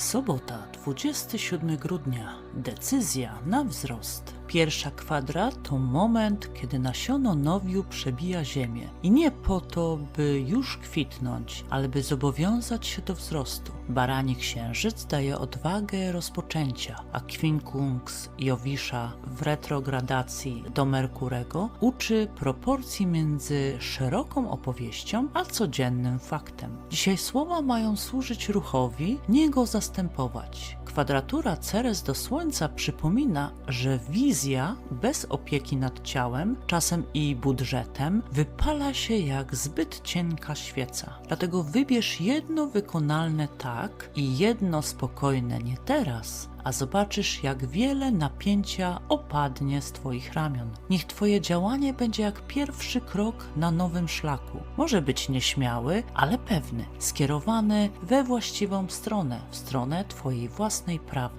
Sobota, 27 grudnia. Decyzja na wzrost. Pierwsza kwadra to moment, kiedy nasiono nowiu przebija ziemię. I nie po to, by już kwitnąć, ale by zobowiązać się do wzrostu. Barani księżyc daje odwagę rozpoczęcia, a Quincunx Jowisza w retrogradacji do Merkurego uczy proporcji między szeroką opowieścią a codziennym faktem. Dzisiaj słowa mają służyć ruchowi, nie go zastępować. Kwadratura Ceres do Słońca przypomina, że wizja bez opieki nad ciałem, czasem i budżetem, wypala się jak zbyt cienka świeca. Dlatego wybierz jedno wykonalne tak i jedno spokojne nie teraz, a zobaczysz, jak wiele napięcia opadnie z Twoich ramion. Niech Twoje działanie będzie jak pierwszy krok na nowym szlaku. Może być nieśmiały, ale pewny, skierowany we właściwą stronę, w stronę Twojej własnej prawdy.